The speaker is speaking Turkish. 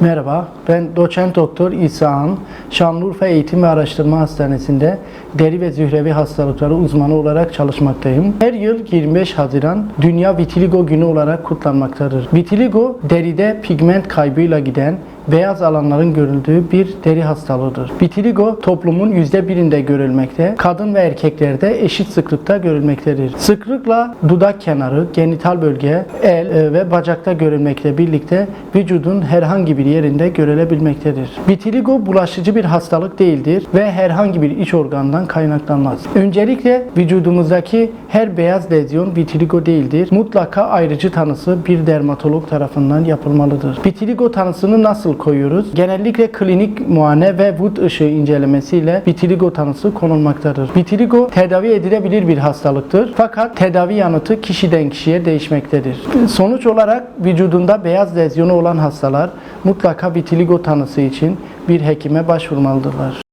Merhaba, ben doçent doktor İsa Şanlıurfa Eğitim ve Araştırma Hastanesi'nde deri ve zührevi hastalıkları uzmanı olarak çalışmaktayım. Her yıl 25 Haziran Dünya Vitiligo Günü olarak kutlanmaktadır. Vitiligo, deride pigment kaybıyla giden beyaz alanların görüldüğü bir deri hastalığıdır. Vitiligo toplumun %1'inde görülmekte, kadın ve erkeklerde eşit sıklıkta görülmektedir. Sıklıkla dudak kenarı, genital bölge, el e, ve bacakta görülmekle birlikte vücudun herhangi bir yerinde görülebilmektedir. Vitiligo bulaşıcı bir hastalık değildir ve herhangi bir iç organdan kaynaklanmaz. Öncelikle vücudumuzdaki her beyaz lezyon vitiligo değildir. Mutlaka ayrıcı tanısı bir dermatolog tarafından yapılmalıdır. Vitiligo tanısını nasıl koyuyoruz? Genellikle klinik muayene ve vücut ışığı incelemesiyle vitiligo tanısı konulmaktadır. Vitiligo tedavi edilebilir bir hastalıktır. Fakat tedavi yanıtı kişiden kişiye değişmektedir. Sonuç olarak vücudunda beyaz lezyonu olan hastalar mutlaka vitiligo tanısı için bir hekime başvurmalıdırlar.